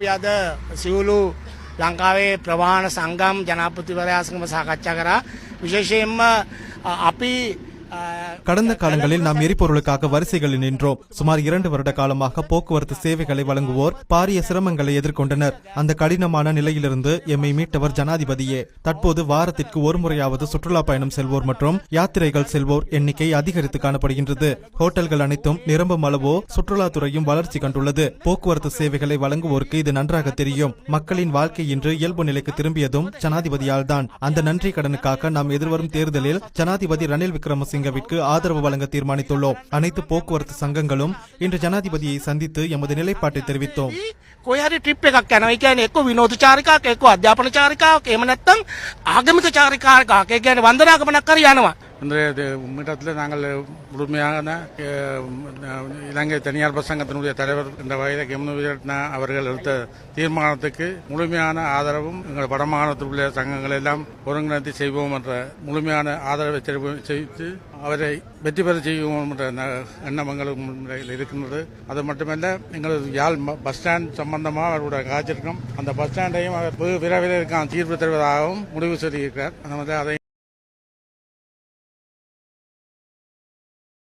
අපි අද සිවුලු ලංකාවේ ප්‍රවාණ සංගම් ජනාපතිවරයාසකම සාකච්ඡා කරා. විශේෂයෙන්ම අ, අපි අ, கடந்த காலங்களில் நாம் எரிபொருளுக்காக வரிசைகளில் நின்றோம். சுமார் இரண்டு வருட காலமாக போக்குவரத்து சேவைகளை வழங்குவோர் பாரிய சிரமங்களை எதிர்கொண்டனர். அந்த கடினமான நிலையிலிருந்து எம்மை மீட்டவர் ஜனாதிபதியே. தற்போது வாரத்திற்கு ஒரு முறையாவது சுற்றுலா பயணம் செல்வோர் மற்றும் யாத்திரைகள் செல்வோர் எண்ணிக்கை அதிகரித்து காணப்படுகின்றது. ஹோட்டல்கள் அனைத்தும் நிரம்பும் அளவோ சுற்றுலாத்துறையும் வளர்ச்சி கண்டுள்ளது. போக்குவரத்து சேவைகளை வழங்குவோருக்கு இது நன்றாக தெரியும். மக்களின் வாழ்க்கை இன்று இயல்பு நிலைக்கு திரும்பியதும் ஜனாதிபதியால் தான் அந்த நன்றி கடனுக்காக நாம் எதிர்வரும் தேர்தலில் ஜனாதிபதி ரணில் விக்ரமசிங்கவிற்கு ஆதரவு வழங்க தீர்மானித்துள்ளோம் அனைத்து போக்குவரத்து சங்கங்களும் இன்று ஜனாதிபதியை சந்தித்து எமது நிலைப்பாட்டை தெரிவித்தோம் කොයි හරි ට්‍රිප් එකක් යනවා. ඒ කියන්නේ එක්ක විනෝද චාරිකාවක් එක්ක අධ්‍යාපන චාරිකාවක් එහෙම නැත්නම් ආගමික චාරිකාවක්. ඒ කියන්නේ වන්දනා ගමනක් හරි යනවා. இன்றைய மீட்டத்தில் நாங்கள் முழுமையான இலங்கை தனியார் பஸ் சங்கத்தினுடைய தலைவர் என்ற வகையில் கெமனு விஜயரத்னா அவர்கள் எடுத்த தீர்மானத்துக்கு முழுமையான ஆதரவும் எங்கள் வடமாகாணத்தில் உள்ள சங்கங்கள் எல்லாம் ஒருங்கிணைத்து செய்வோம் என்ற முழுமையான ஆதரவை தெரிவி- செய்து அவரை வெற்றி பெற செய்வோம் என்ற எண்ணம் எங்களுக்கு இருக்கின்றது. அது மட்டுமல்ல எங்களது யாழ் பஸ் ஸ்டாண்ட் சம்பந்தமாக அவருடைய காய்ச்சிருக்கோம் அந்த பஸ் ஸ்டாண்டையும் அவர் விரைவில் இருக்கான் தீர்வு தருவதாகவும் முடிவு சொல்லியிருக்கிறார். அதை